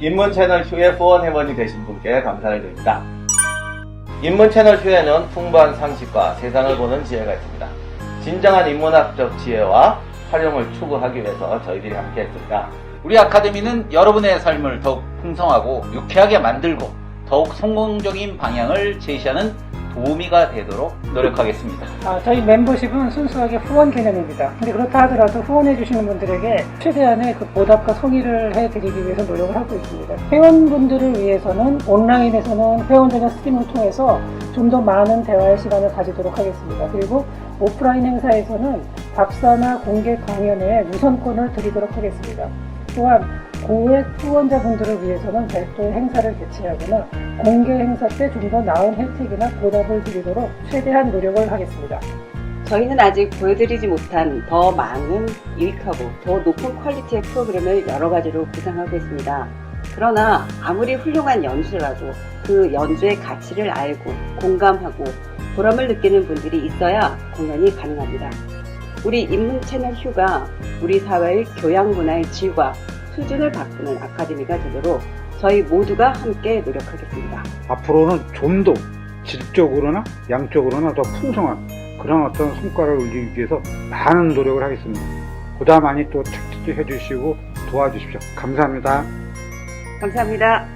인문 채널 휴에 후원 회원이 되신 분께 감사를 드립니다. 인문 채널 휴에는 풍부한 상식과 세상을 보는 지혜가 있습니다. 진정한 인문학적 지혜와 활용을 추구하기 위해서 저희들이 함께 했습니다. 우리 아카데미는 여러분의 삶을 더욱 풍성하고 유쾌하게 만들고 더욱 성공적인 방향을 제시하는 도우미가 되도록 노력하겠습니다. 아, 저희 멤버십은 순수하게 후원 개념입니다. 근데 그렇다 하더라도 후원해주시는 분들에게 최대한의 그 보답과 성의를 해드리기 위해서 노력을 하고 있습니다. 회원분들을 위해서는 온라인에서는 회원전용 스트리밍을 통해서 좀 더 많은 대화의 시간을 가지도록 하겠습니다. 그리고 오프라인 행사에서는 답사나 공개 강연에 우선권을 드리도록 하겠습니다. 또한 고액 후원자분들을 위해서는 별도의 행사를 개최하거나 공개 행사 때 좀 더 나은 혜택이나 보답을 드리도록 최대한 노력을 하겠습니다. 저희는 아직 보여드리지 못한 더 많은 유익하고 더 높은 퀄리티의 프로그램을 여러 가지로 구상하고 있습니다. 그러나 아무리 훌륭한 연주라도 그 연주의 가치를 알고 공감하고 보람을 느끼는 분들이 있어야 공연이 가능합니다. 우리 인문 채널 휴가 우리 사회의 교양 문화의 질과 수준을 바꾸는 아카데미가 되도록 저희 모두가 함께 노력하겠습니다. 앞으로는 좀 더 질적으로나 양적으로나 더 풍성한 그런 어떤 성과를 올리기 위해서 많은 노력을 하겠습니다. 보다 많이 또 착지해 주시고 도와주십시오. 감사합니다. 감사합니다.